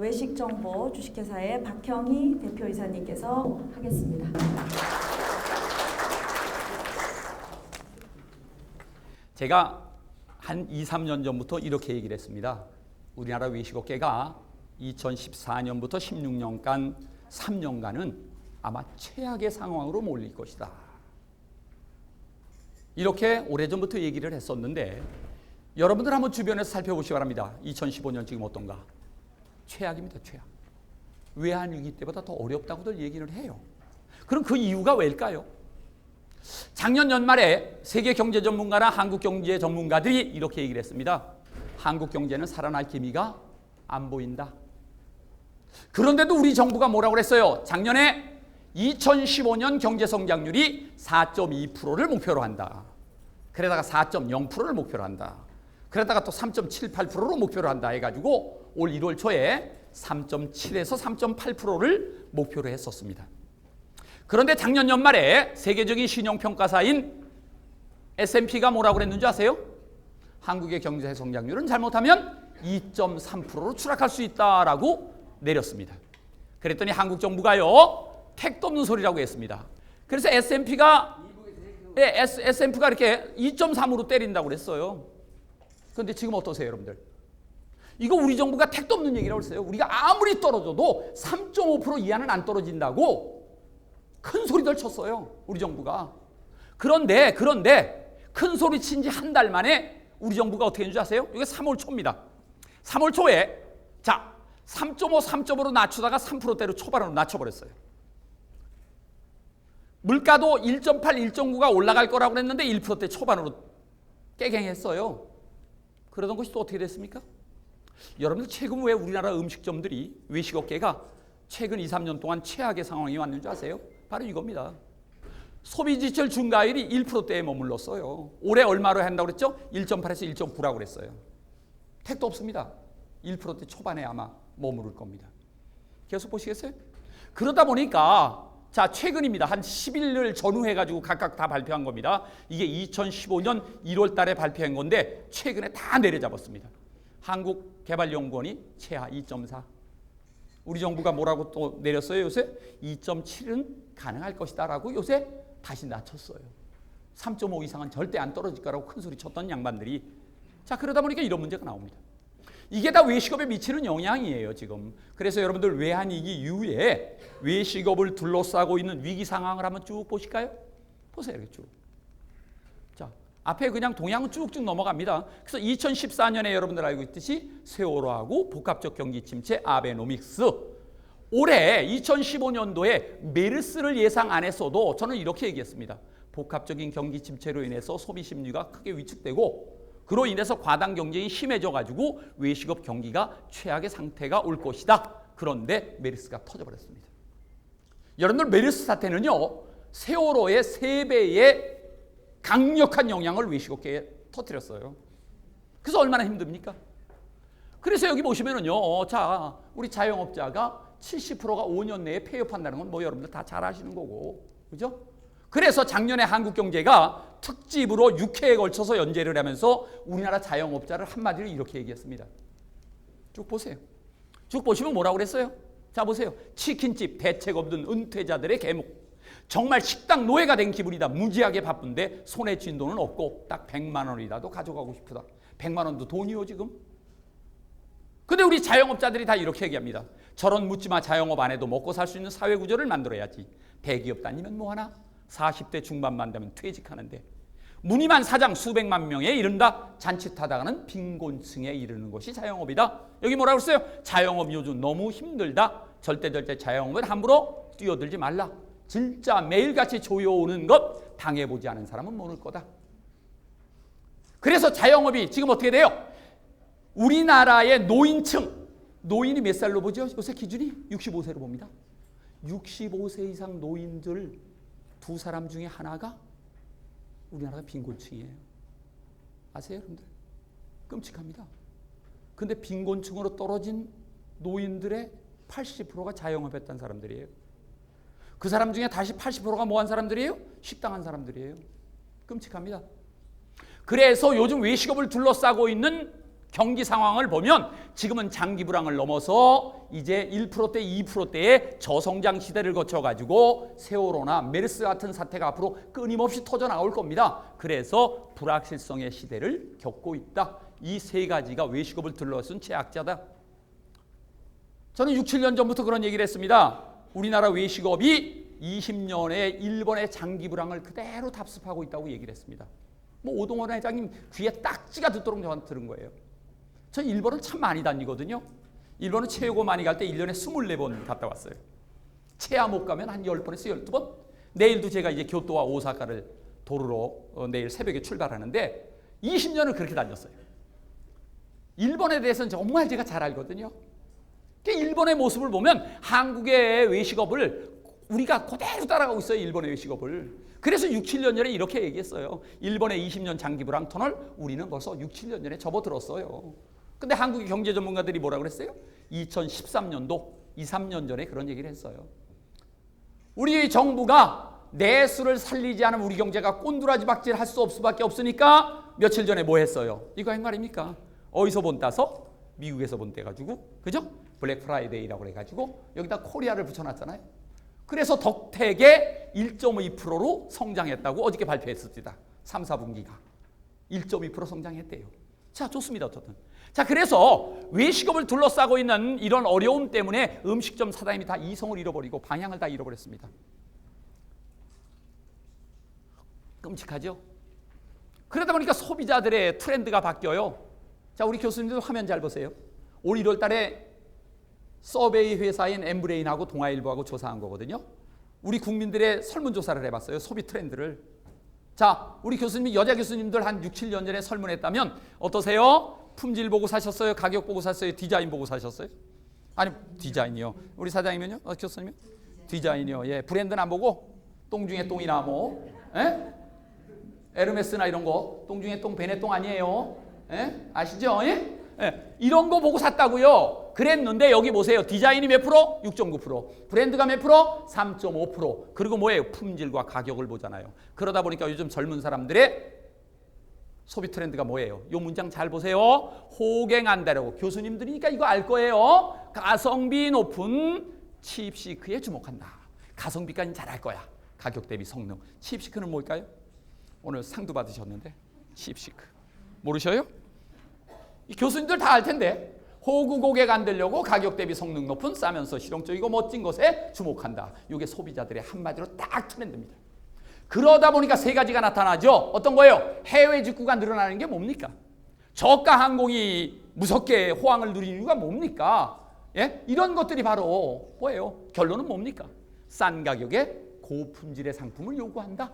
외식 정보 주식회사의 박형희 대표이사님께서 하겠습니다. 제가 한 2, 3년 전부터 이렇게 얘기를 했습니다. 우리나라 외식업계가 2014년부터 16년간 3년간은 아마 최악의 상황으로 몰릴 것이다. 이렇게 오래전부터 얘기를 했었는데 여러분들 한번 주변에서 살펴보시기 바랍니다. 2015년 지금 어떤가? 최악입니다. 최악. 외환위기 때보다 더 어렵다고들 얘기를 해요. 그럼 그 이유가 왜일까요? 작년 연말에 세계 경제 전문가나 한국 경제 전문가들이 이렇게 얘기를 했습니다. 한국 경제는 살아날 기미가 안 보인다. 그런데도 우리 정부가 뭐라고 그랬어요? 작년에 2015년 경제 성장률이 4.2%를 목표로 한다. 그러다가 4.0%를 목표로 한다. 그러다가 또 3.78%로 목표로 한다 해가지고 올 1월 초에 3.7에서 3.8%를 목표로 했었습니다. 그런데 작년 연말에 세계적인 신용평가사인 S&P가 뭐라고 그랬는지 아세요? 한국의 경제 성장률은 잘못하면 2.3%로 추락할 수 있다라고 내렸습니다. 그랬더니 한국 정부가요 택도 없는 소리라고 했습니다. 그래서 S&P가 예, S&P가 이렇게 2.3으로 때린다고 그랬어요. 그런데 지금 어떠세요, 여러분들? 이거 우리 정부가 택도 없는 얘기라고 했어요. 우리가 아무리 떨어져도 3.5% 이하는 안 떨어진다고 큰 소리들 쳤어요. 우리 정부가. 그런데 그런데 큰 소리 친 지 한 달 만에 우리 정부가 어떻게 했는지 아세요? 이게 3월 초입니다. 3월 초에 자 3.5, 3.5로 낮추다가 3%대로 초반으로 낮춰버렸어요. 물가도 1.8, 1.9가 올라갈 거라고 그랬는데 1%대 초반으로 깨갱했어요. 그러던 것이 또 어떻게 됐습니까? 여러분들 최근 왜 우리나라 음식점들이 외식업계가 최근 2, 3년 동안 최악의 상황이 왔는지 아세요? 바로 이겁니다. 소비 지출 중과율이 1%대에 머물렀어요. 올해 얼마로 한다고 그랬죠? 1.8에서 1.9라고 그랬어요. 택도 없습니다. 1%대 초반에 아마 머무를 겁니다. 계속 보시겠어요? 그러다 보니까 자 최근입니다. 한 10일을 전후해 가지고 각각 다 발표한 겁니다. 이게 2015년 1월 달에 발표한 건데 최근에 다 내려잡았습니다. 한국 개발연구원이 최하 2.4. 우리 정부가 뭐라고 또 내렸어요 요새? 2.7은 가능할 것이다라고 요새 다시 낮췄어요. 3.5 이상은 절대 안 떨어질 거라고 큰 소리 쳤던 양반들이 자 그러다 보니까 이런 문제가 나옵니다. 이게 다 외식업에 미치는 영향이에요 지금. 그래서 여러분들 외환위기 이후에 외식업을 둘러싸고 있는 위기 상황을 한번 쭉 보실까요? 보세요 이렇게 쭉. 자 앞에 그냥 동향은 쭉쭉 넘어갑니다. 그래서 2014년에 여러분들 알고 있듯이 세월호하고 복합적 경기 침체 아베노믹스 올해 2015년도에 메르스를 예상 안 했어도 저는 이렇게 얘기했습니다. 복합적인 경기 침체로 인해서 소비 심리가 크게 위축되고 그로 인해서 과당 경쟁이 심해져 가지고 외식업 경기가 최악의 상태가 올 것이다. 그런데 메르스가 터져 버렸습니다. 여러분들 메르스 사태는요. 세월호의 세 배의 강력한 영향을 외식업계에 터뜨렸어요. 그래서 얼마나 힘듭니까? 그래서 여기 보시면은요. 어, 자, 우리 자영업자가 70%가 5년 내에 폐업한다는 건 뭐 여러분들 다 잘 아시는 거고. 그죠? 그래서 작년에 한국 경제가 특집으로 6회에 걸쳐서 연재를 하면서 우리나라 자영업자를 한마디로 이렇게 얘기했습니다. 쭉 보세요. 쭉 보시면 뭐라고 그랬어요? 자 보세요. 치킨집 대책 없는 은퇴자들의 개목. 정말 식당 노예가 된 기분이다. 무지하게 바쁜데 손에 쥔 돈은 없고 딱 100만 원이라도 가져가고 싶다. 100만 원도 돈이요 지금? 근데 우리 자영업자들이 다 이렇게 얘기합니다. 저런 묻지마 자영업 안 해도 먹고 살 수 있는 사회 구조를 만들어야지. 대기업 다니면 뭐 하나? 40대 중반만 되면 퇴직하는데 무늬만 사장 수백만 명에 이른다 잔칫하다가는 빈곤층에 이르는 것이 자영업이다. 여기 뭐라고 했어요? 자영업 요즘 너무 힘들다. 절대 절대 자영업은 함부로 뛰어들지 말라. 진짜 매일같이 조여오는 것 당해보지 않은 사람은 모를 거다. 그래서 자영업이 지금 어떻게 돼요? 우리나라의 노인층 노인이 몇 살로 보죠? 요새 기준이 65세로 봅니다. 65세 이상 노인들 두 사람 중에 하나가 우리나라 빈곤층이에요. 아세요, 여러분들? 끔찍합니다. 근데 빈곤층으로 떨어진 노인들의 80%가 자영업했던 사람들이에요. 그 사람 중에 다시 80%가 뭐 한 사람들이에요? 식당 한 사람들이에요. 끔찍합니다. 그래서 요즘 외식업을 둘러싸고 있는 경기 상황을 보면 지금은 장기 불황을 넘어서 이제 1%대 2%대의 저성장 시대를 거쳐 가지고 세월호나 메르스 같은 사태가 앞으로 끊임없이 터져 나올 겁니다. 그래서 불확실성의 시대를 겪고 있다. 이 세 가지가 외식업을 둘러쓴 최악자다. 저는 6, 7년 전부터 그런 얘기를 했습니다. 우리나라 외식업이 20년의 일본의 장기 불황을 그대로 답습하고 있다고 얘기를 했습니다. 뭐 오동원 회장님 귀에 딱지가 듣도록 저한테 들은 거예요. 저 일본을 참 많이 다니거든요. 일본은 최고 많이 갈 때 1년에 24번 갔다 왔어요. 최하 못 가면 한 10번에서 12번? 내일도 제가 이제 교토와 오사카를 도로로 어, 내일 새벽에 출발하는데 20년을 그렇게 다녔어요. 일본에 대해서는 정말 제가 잘 알거든요. 그 일본의 모습을 보면 한국의 외식업을 우리가 그대로 따라가고 있어요. 일본의 외식업을. 그래서 6, 7년 전에 이렇게 얘기했어요. 일본의 20년 장기 불황 터널 우리는 벌써 6, 7년 전에 접어들었어요. 근데 한국의 경제 전문가들이 뭐라 그랬어요? 2013년도 2, 3년 전에 그런 얘기를 했어요. 우리 정부가 내수를 살리지 않으면 우리 경제가 꼰두라지 박질 할 수 없을 수밖에 없으니까 며칠 전에 뭐 했어요? 이거 한 말입니까? 어디서 본 따서? 미국에서 본때 가지고 그죠? 블랙 프라이데이라고 해가지고 여기다 코리아를 붙여놨잖아요. 그래서 덕택의 1.2%로 성장했다고 어저께 발표했습니다. 3, 4분기가 1.2% 성장했대요. 자 좋습니다 어쨌든. 자 그래서 외식업을 둘러싸고 있는 이런 어려움 때문에 음식점 사장님이 다 이성을 잃어버리고 방향을 다 잃어버렸습니다. 끔찍하죠? 그러다 보니까 소비자들의 트렌드가 바뀌어요. 자, 우리 교수님들 화면 잘 보세요. 올 1월 달에 서베이 회사인 엠브레인하고 동아일보하고 조사한 거거든요. 우리 국민들의 설문조사를 해봤어요. 소비 트렌드를. 자, 우리 교수님, 여자 교수님들 한 6, 7년 전에 설문했다면 어떠세요? 품질 보고 사셨어요? 가격 보고 샀어요? 디자인 보고 사셨어요? 아니, 디자인이요. 우리 사장님은요? 어, 교수님? 디자인이요. 예, 브랜드는 안 보고 똥 중에 똥이나 뭐, 예? 에르메스나 이런 거, 똥 중에 똥, 베네똥 아니에요? 예? 아시죠? 예? 예. 이런 거 보고 샀다고요. 그랬는데 여기 보세요. 디자인이 몇 프로? 6.9%. 브랜드가 몇 프로? 3.5%. 그리고 뭐예요? 품질과 가격을 보잖아요. 그러다 보니까 요즘 젊은 사람들의 소비 트렌드가 뭐예요? 요 문장 잘 보세요. 호갱한다라고 교수님들이니까 이거 알 거예요. 가성비 높은 칩시크에 주목한다. 가성비까지는 잘 알 거야. 가격 대비 성능. 칩시크는 뭘까요? 오늘 상도 받으셨는데 칩시크 모르셔요? 이 교수님들 다 알 텐데 호구 고객 안 되려고 가격 대비 성능 높은 싸면서 실용적이고 멋진 것에 주목한다. 이게 소비자들의 한마디로 딱 트렌드입니다. 그러다 보니까 세 가지가 나타나죠. 어떤 거예요? 해외 직구가 늘어나는 게 뭡니까? 저가 항공이 무섭게 호황을 누리는 이유가 뭡니까? 예? 이런 것들이 바로 뭐예요? 결론은 뭡니까? 싼 가격에 고품질의 상품을 요구한다.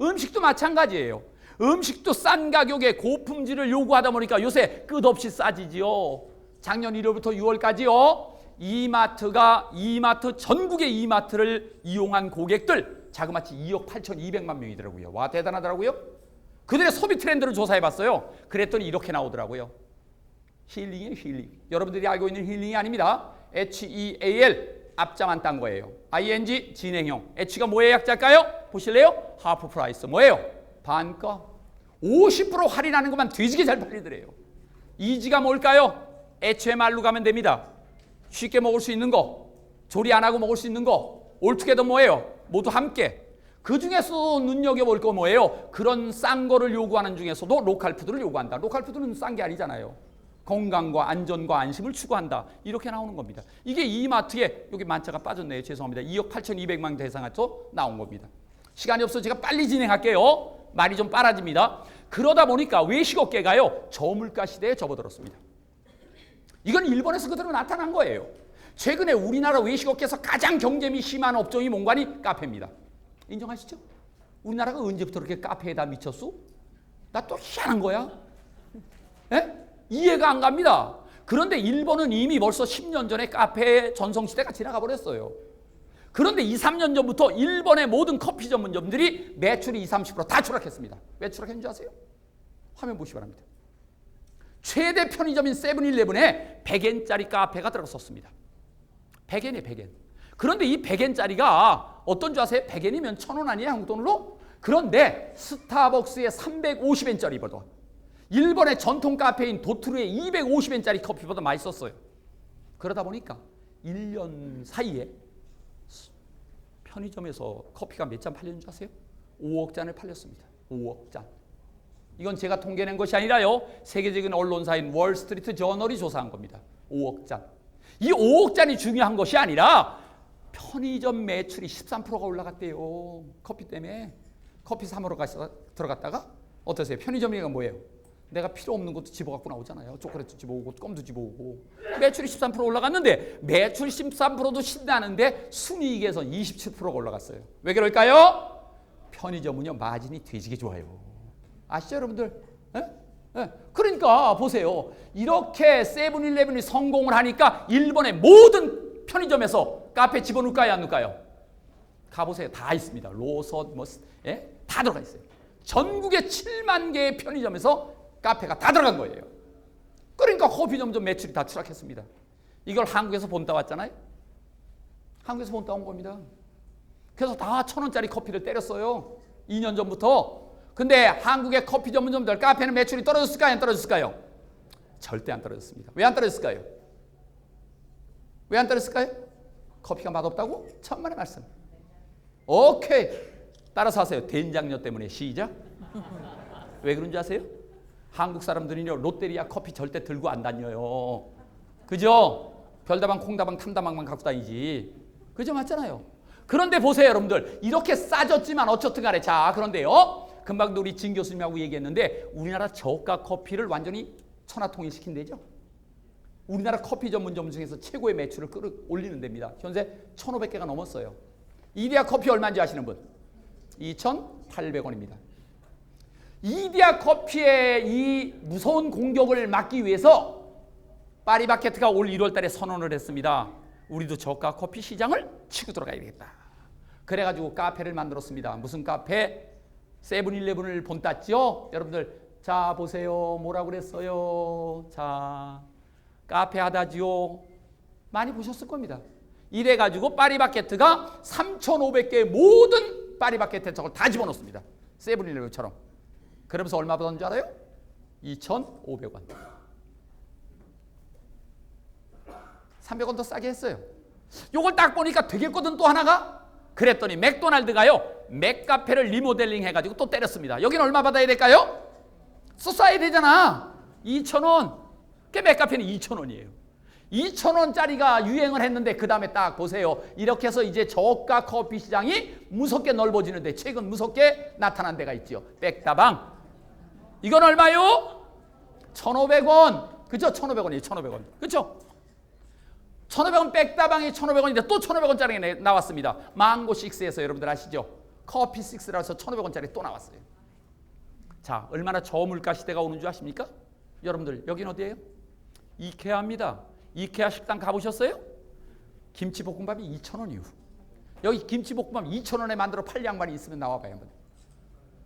음식도 마찬가지예요. 음식도 싼 가격에 고품질을 요구하다 보니까 요새 끝없이 싸지지요. 작년 1월부터 6월까지요. 이마트가 이마트 전국의 이마트를 이용한 고객들 자그마치 2억 8,200만 명이더라고요. 와 대단하더라고요. 그들의 소비 트렌드를 조사해 봤어요. 그랬더니 이렇게 나오더라고요. 힐링의 힐링. 여러분들이 알고 있는 힐링이 아닙니다. H-E-A-L 앞자만 딴 거예요. ing 진행형. H가 뭐의 약자일까요? 보실래요? 하프 프라이스 뭐예요? 반가. 50% 할인하는 것만 뒤지게 잘 팔리더래요. 이지가 뭘까요? 애초에 말로 가면 됩니다. 쉽게 먹을 수 있는 거, 조리 안 하고 먹을 수 있는 거, 올투게더 뭐예요? 모두 함께. 그 중에서 눈여겨볼 거 뭐예요? 그런 싼 거를 요구하는 중에서도 로컬 푸드를 요구한다. 로컬 푸드는 싼 게 아니잖아요. 건강과 안전과 안심을 추구한다. 이렇게 나오는 겁니다. 이게 이마트에 여기 만차가 빠졌네요. 죄송합니다. 2억 8,200만 대상한테 나온 겁니다. 시간이 없어 제가 빨리 진행할게요. 말이 좀 빨라집니다. 그러다 보니까 외식업계가요 저물가 시대에 접어들었습니다. 이건 일본에서 그대로 나타난 거예요. 최근에 우리나라 외식업계에서 가장 경쟁이 심한 업종이 뭔가니 카페입니다. 인정하시죠? 우리나라가 언제부터 그렇게 카페에다 미쳤어? 나또 희한한 거야. 에? 이해가 안 갑니다. 그런데 일본은 이미 벌써 10년 전에 카페 전성시대가 지나가 버렸어요. 그런데 2, 3년 전부터 일본의 모든 커피 전문점들이 매출이 20, 30%다 추락했습니다. 왜 추락했는지 아세요? 화면 보시기 바랍니다. 최대 편의점인 세븐일레븐에 100엔짜리 카페가 들어섰습니다. 100엔에 100엔. 그런데 이 100엔짜리가 어떤 줄 아세요? 100엔이면 1000원 아니에요? 한국 돈으로? 그런데 스타벅스의 350엔짜리보다 일본의 전통 카페인 도트루의 250엔짜리 커피보다 맛있었어요. 그러다 보니까 1년 사이에 편의점에서 커피가 몇 잔 팔리는 줄 아세요? 5억 잔을 팔렸습니다. 5억 잔. 이건 제가 통계낸 것이 아니라요. 세계적인 언론사인 월스트리트 저널이 조사한 겁니다. 5억 잔. 이 5억 잔이 중요한 것이 아니라 편의점 매출이 13%가 올라갔대요. 커피 때문에. 커피 사 먹으러 가서 들어갔다가 어떠세요? 편의점이가 뭐예요? 내가 필요 없는 것도 집어갖고 나오잖아요. 초콜릿도 집어오고 껌도 집어오고. 매출이 13% 올라갔는데 매출 13%도 신나는데 순이익에서 27%가 올라갔어요. 왜 그럴까요? 편의점 은요 마진이 돼지게 좋아요. 아시죠 여러분들? 예? 예. 그러니까 보세요. 이렇게 세븐일레븐이 성공을 하니까 일본의 모든 편의점에서 카페 집어넣을까요 안 넣을까요? 가보세요. 다 있습니다. 로선 뭐 예? 다 들어가 있어요. 전국에 7만 개의 편의점에서 카페가 다 들어간 거예요. 그러니까 커피 점점 매출이 다 추락했습니다. 이걸 한국에서 본따 왔잖아요. 한국에서 본따 온 겁니다. 그래서 다 천 원짜리 커피를 때렸어요. 2년 전부터. 근데 한국의 커피 전문점들 카페는 매출이 떨어졌을까요? 안 떨어졌을까요? 절대 안 떨어졌습니다. 왜 안 떨어졌을까요? 왜 안 떨어졌을까요? 커피가 맛없다고? 천만의 말씀. 오케이. 따라서 하세요. 된장녀 때문에 시작. 왜 그런지 아세요? 한국 사람들은요 롯데리아 커피 절대 들고 안 다녀요. 그죠? 별다방, 콩다방, 탐다방만 갖고 다니지. 그죠? 맞잖아요. 그런데 보세요, 여러분들. 이렇게 싸졌지만 어쨌든 간에. 자, 그런데요. 금방도 우리 진 교수님하고 얘기했는데 우리나라 저가 커피를 완전히 천하통일시킨대죠. 우리나라 커피 전문점 중에서 최고의 매출을 끌어 올리는 데입니다. 현재 1,500개가 넘었어요. 이디야 커피 얼마인지 아시는 분? 2,800원입니다. 이디야 커피의 이 무서운 공격을 막기 위해서 파리바게트가 올 1월 달에 선언을 했습니다. 우리도 저가 커피 시장을 치고 들어가야 되겠다. 그래가지고 카페를 만들었습니다. 무슨 카페? 세븐일레븐을 본땄죠? 여러분들 자 보세요. 뭐라고 그랬어요? 자 카페 하다지요. 많이 보셨을 겁니다. 이래가지고 파리바게트가 3,500개의 모든 파리바게트에 저걸 다 집어넣습니다. 세븐일레븐처럼. 그러면서 얼마 받았는 줄 알아요? 2,500원. 300원 더 싸게 했어요. 요걸 딱 보니까 되겠거든 또 하나가? 그랬더니 맥도날드가요. 맥카페를 리모델링 해가지고 또 때렸습니다. 여기는 얼마 받아야 될까요? 써야 되잖아. 2,000원. 그 맥카페는 2,000원이에요. 2,000원짜리가 유행을 했는데 그 다음에 딱 보세요. 이렇게 해서 이제 저가 커피 시장이 무섭게 넓어지는데 최근 무섭게 나타난 데가 있죠. 백다방. 이건 얼마요? 1,500원. 그죠? 1,500원이에요. 1,500원. 그죠? 1,500원 백다방이 1,500원인데 또 1,500원짜리 나왔습니다. 망고 6에서 여러분들 아시죠? 커피 6라서 1,500원짜리 또 나왔어요. 자, 얼마나 저물가 시대가 오는 줄 아십니까? 여러분들 여긴 어디예요? 이케아입니다. 이케아 식당 가보셨어요? 김치볶음밥이 2,000원이요. 여기 김치볶음밥 2,000원에 만들어 팔 양반이 있으면 나와봐요.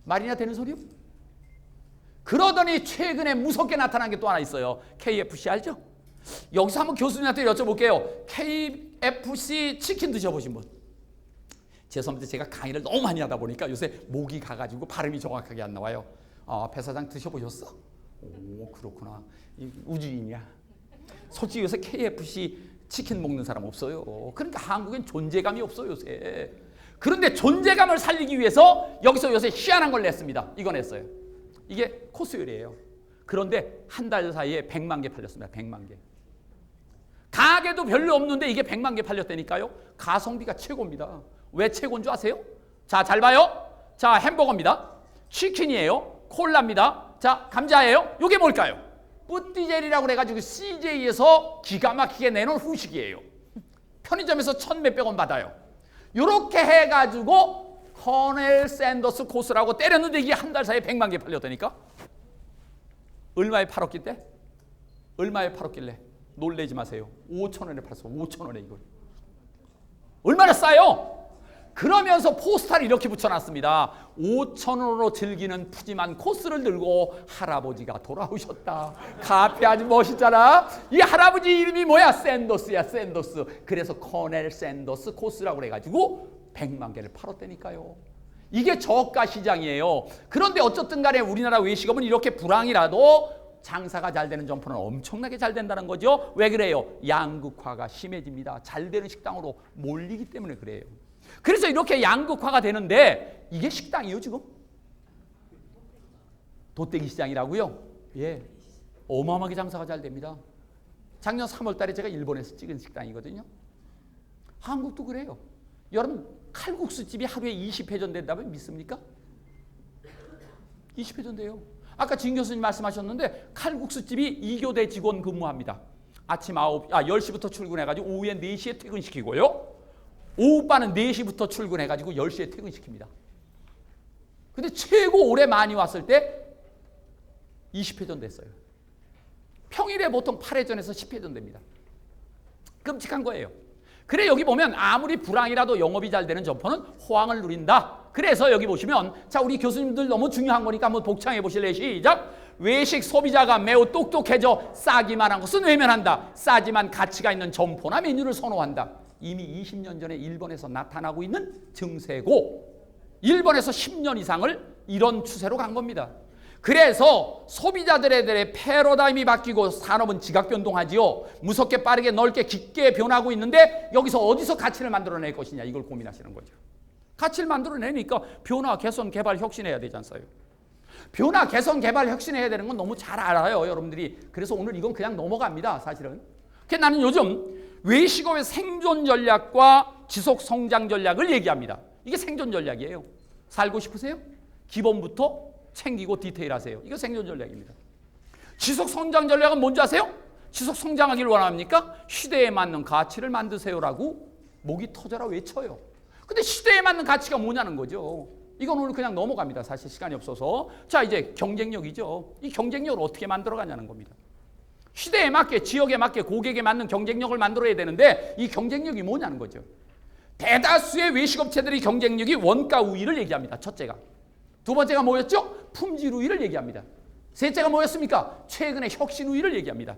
말이나 되는 소리요? 그러더니 최근에 무섭게 나타난 게 또 하나 있어요. KFC 알죠? 여기서 한번 교수님한테 여쭤볼게요. KFC 치킨 드셔보신 분? 죄송합니다. 제가 강의를 너무 많이 하다 보니까 요새 목이 가가지고 발음이 정확하게 안 나와요. 어, 배 사장 드셔보셨어? 오 그렇구나. 이 우주인이야. 솔직히 요새 KFC 치킨 먹는 사람 없어요. 그러니까 한국엔 존재감이 없어요 요새. 그런데 존재감을 살리기 위해서 여기서 요새 희한한 걸 냈습니다. 이거 냈어요. 이게 코스 요리예요. 그런데 한 달 사이에 100만 개 팔렸습니다. 100만 개. 가게도 별로 없는데 이게 100만 개 팔렸다니까요. 가성비가 최고입니다. 왜 최고인 줄 아세요? 자, 잘 봐요. 자, 햄버거입니다. 치킨이에요. 콜라입니다. 자, 감자예요. 이게 뭘까요? 뿌띠젤이라고 그래가지고 CJ에서 기가 막히게 내놓은 후식이에요. 편의점에서 천 몇백 원 받아요. 요렇게 해가지고 커넬 샌더스 코스라고 때렸는데 이게 한 달 사이에 100만 개 팔렸다니까? 얼마에 팔았기 때? 얼마에 팔았길래? 놀래지 마세요. 5천 원에 팔았어. 5천 원에 이걸. 얼마나 싸요? 그러면서 포스터를 이렇게 붙여놨습니다. 5천 원으로 즐기는 푸짐한 코스를 들고 할아버지가 돌아오셨다. 카페 아주 멋있잖아. 이 할아버지 이름이 뭐야? 샌더스야, 샌더스. 그래서 커넬 샌더스 코스라고 그래가지고 100만 개를 팔았다니까요. 이게 저가 시장이에요. 그런데 어쨌든 간에 우리나라 외식업은 이렇게 불황이라도 장사가 잘 되는 점포는 엄청나게 잘 된다는 거죠. 왜 그래요? 양극화가 심해집니다. 잘 되는 식당으로 몰리기 때문에 그래요. 그래서 이렇게 양극화가 되는데 이게 식당이에요, 지금? 도떼기 시장이라고요? 예. 어마어마하게 장사가 잘 됩니다. 작년 3월 달에 제가 일본에서 찍은 식당이거든요. 한국도 그래요. 여러분 칼국수 집이 하루에 20회전 된다면 믿습니까? 20회전 돼요. 아까 진 교수님 말씀하셨는데 칼국수 집이 2교대 직원 근무합니다. 아침 9, 아 10시부터 출근해가지고 오후에 4시에 퇴근시키고요. 오후반은 4시부터 출근해가지고 10시에 퇴근시킵니다. 근데 최고 오래 많이 왔을 때 20회전 됐어요. 평일에 보통 8회전에서 10회전 됩니다. 끔찍한 거예요. 그래 여기 보면 아무리 불황이라도 영업이 잘 되는 점포는 호황을 누린다. 그래서 여기 보시면 자 우리 교수님들 너무 중요한 거니까 한번 복창해 보실래요? 시작. 외식 소비자가 매우 똑똑해져 싸기만 한 것은 외면한다. 싸지만 가치가 있는 점포나 메뉴를 선호한다. 이미 20년 전에 일본에서 나타나고 있는 증세고 일본에서 10년 이상을 이런 추세로 간 겁니다. 그래서 소비자들에 대해 패러다임이 바뀌고 산업은 지각 변동하지요. 무섭게 빠르게 넓게 깊게 변하고 있는데 여기서 어디서 가치를 만들어낼 것이냐 이걸 고민하시는 거죠. 가치를 만들어내니까 변화, 개선, 개발, 혁신해야 되지 않어요? 변화, 개선, 개발, 혁신해야 되는 건 너무 잘 알아요, 여러분들이. 그래서 오늘 이건 그냥 넘어갑니다, 사실은. 그 나는 요즘 외식업의 생존 전략과 지속 성장 전략을 얘기합니다. 이게 생존 전략이에요. 살고 싶으세요? 기본부터 챙기고 디테일하세요. 이거 생존 전략입니다. 지속 성장 전략은 뭔지 아세요? 지속 성장하기를 원합니까? 시대에 맞는 가치를 만드세요라고 목이 터져라 외쳐요. 근데 시대에 맞는 가치가 뭐냐는 거죠. 이건 오늘 그냥 넘어갑니다. 사실 시간이 없어서. 자, 이제 경쟁력이죠. 이 경쟁력을 어떻게 만들어 가냐는 겁니다. 시대에 맞게, 지역에 맞게, 고객에 맞는 경쟁력을 만들어야 되는데 이 경쟁력이 뭐냐는 거죠. 대다수의 외식업체들의 경쟁력이 원가 우위를 얘기합니다. 첫째가. 두 번째가 뭐였죠? 품질 우위를 얘기합니다. 셋째가 뭐였습니까? 최근의 혁신 우위를 얘기합니다.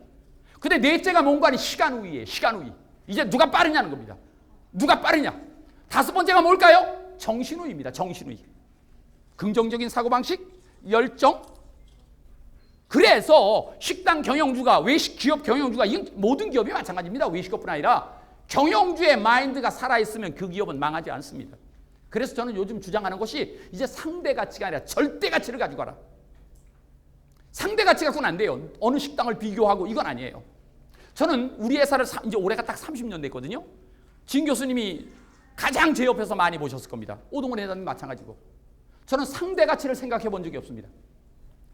근데 넷째가 뭔가 아니 시간 우위예요. 시간 우위. 이제 누가 빠르냐는 겁니다. 누가 빠르냐? 다섯 번째가 뭘까요? 정신 우위입니다. 정신 우위. 긍정적인 사고방식, 열정. 그래서 식당 경영주가 외식 기업 경영주가 모든 기업이 마찬가지입니다. 외식업뿐 아니라 경영주의 마인드가 살아있으면 그 기업은 망하지 않습니다. 그래서 저는 요즘 주장하는 것이 이제 상대 가치가 아니라 절대 가치를 가지고 가라. 상대 가치 갖고는 안 돼요. 어느 식당을 비교하고 이건 아니에요. 저는 우리 회사를 사- 이제 올해가 딱 30년 됐거든요. 진 교수님이 가장 제 옆에서 많이 보셨을 겁니다. 오동원 회장님 마찬가지고. 저는 상대 가치를 생각해 본 적이 없습니다.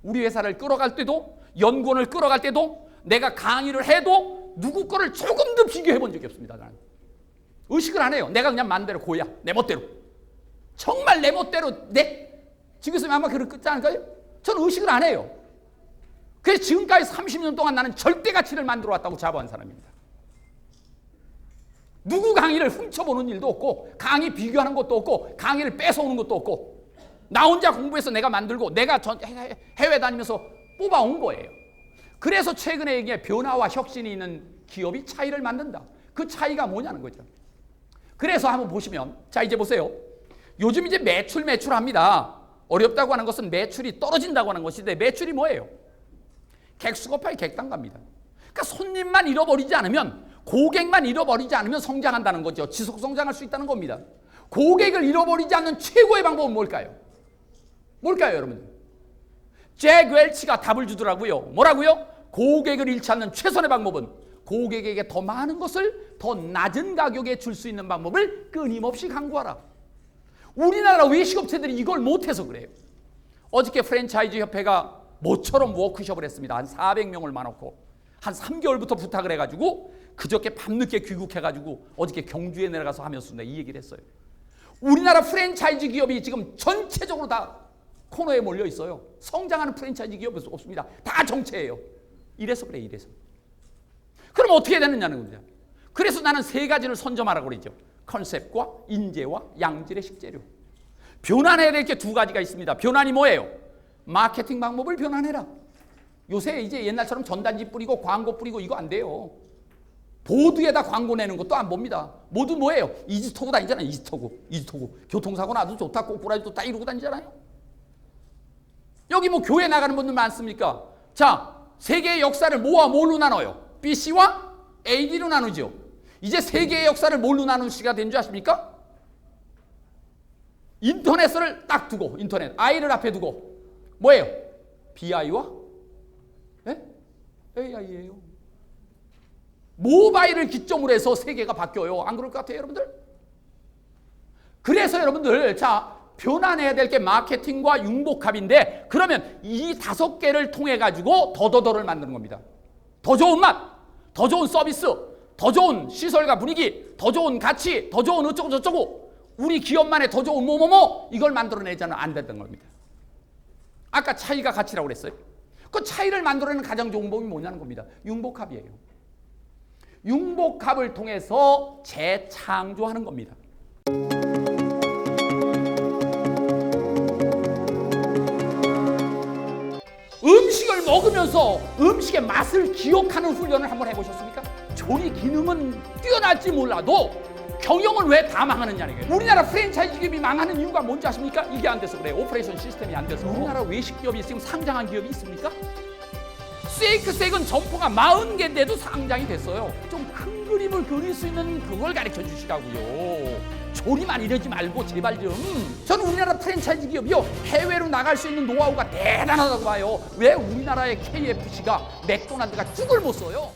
우리 회사를 끌어갈 때도 연구원을 끌어갈 때도 내가 강의를 해도 누구 거를 조금 더 비교해 본 적이 없습니다. 나는. 의식을 안 해요. 내가 그냥 마음대로 고야. 내 멋대로. 정말 내 멋대로 내 지금 아마 그렇지 않을까요? 저는 의식을 안 해요. 그래서 지금까지 30년 동안 나는 절대 가치를 만들어 왔다고 자부한 사람입니다. 누구 강의를 훔쳐보는 일도 없고 강의 비교하는 것도 없고 강의를 뺏어오는 것도 없고 나 혼자 공부해서 내가 만들고 내가 전 해- 해외 다니면서 뽑아온 거예요. 그래서 최근에 이게 변화와 혁신이 있는 기업이 차이를 만든다. 그 차이가 뭐냐는 거죠. 그래서 한번 보시면 자 이제 보세요. 요즘 이제 매출 매출합니다. 어렵다고 하는 것은 매출이 떨어진다고 하는 것인데 매출이 뭐예요? 객수가 팔 객단가입니다. 그러니까 손님만 잃어버리지 않으면 고객만 잃어버리지 않으면 성장한다는 거죠. 지속 성장할 수 있다는 겁니다. 고객을 잃어버리지 않는 최고의 방법은 뭘까요? 뭘까요, 여러분? 잭 웰치가 답을 주더라고요. 뭐라고요? 고객을 잃지 않는 최선의 방법은 고객에게 더 많은 것을 더 낮은 가격에 줄 수 있는 방법을 끊임없이 강구하라. 우리나라 외식업체들이 이걸 못해서 그래요. 어저께 프랜차이즈 협회가 모처럼 워크숍을 했습니다. 한 400명을 많았고 한 3개월부터 부탁을 해가지고 그저께 밤늦게 귀국해가지고 어저께 경주에 내려가서 하면서 이 얘기를 했어요. 우리나라 프랜차이즈 기업이 지금 전체적으로 다 코너에 몰려 있어요. 성장하는 프랜차이즈 기업이 없습니다. 다 정체예요. 이래서 그래, 이래서. 그럼 어떻게 되느냐는 겁니다. 그래서 나는 세 가지를 선점하라고 그러죠. 컨셉과 인재와 양질의 식재료. 변환해야 될 게 두 가지가 있습니다. 변환이 뭐예요? 마케팅 방법을 변환해라. 요새 이제 옛날처럼 전단지 뿌리고 광고 뿌리고 이거 안 돼요. 보드에다 광고 내는 것도 안 봅니다. 모두 뭐예요? 이지 타고 다니잖아요. 이지 타고. 이지 타고. 교통사고 나도 좋다. 꼬꾸라지도 딱 이러고 다니잖아요. 여기 뭐 교회 나가는 분들 많습니까? 자, 세계의 역사를 뭐와 뭘로 나눠요? BC와 AD로 나누죠. 이제 세계의 역사를 뭘로 나누는 시가 된 줄 아십니까? 인터넷을 딱 두고 인터넷 I를 앞에 두고 뭐예요? BI와 네? AI예요. 모바일을 기점으로 해서 세계가 바뀌어요. 안 그럴 것 같아요, 여러분들? 그래서 여러분들 자 변환해야 될 게 마케팅과 융복합인데 그러면 이 다섯 개를 통해 가지고 더더더를 만드는 겁니다. 더 좋은 맛, 더 좋은 서비스, 더 좋은 시설과 분위기, 더 좋은 가치, 더 좋은 어쩌고 저쩌고 우리 기업만의 더 좋은 뭐뭐뭐 이걸 만들어내자는 안 됐던 겁니다. 아까 차이가 가치라고 그랬어요. 그 차이를 만들어내는 가장 좋은 법이 뭐냐는 겁니다. 융복합이에요. 융복합을 통해서 재창조하는 겁니다. 음식을 먹으면서 음식의 맛을 기억하는 훈련을 한번 해보셨습니까? 조리 기능은 뛰어날지 몰라도 경영은 왜 다 망하느냐는 거예요. 우리나라 프랜차이즈 기업이 망하는 이유가 뭔지 아십니까? 이게 안 돼서 그래요. 오퍼레이션 시스템이 안 돼서. 우리나라 외식 기업이 지금 상장한 기업이 있습니까? 세이크색은 점포가 40개인데도 상장이 됐어요. 좀 큰 그림을 그릴 수 있는 그걸 가르쳐 주시라고요. 조리만 이러지 말고 제발 좀. 저는 우리나라 프랜차이즈 기업이요. 해외로 나갈 수 있는 노하우가 대단하다고 봐요. 왜 우리나라의 KFC가 맥도날드가 죽을 못 써요?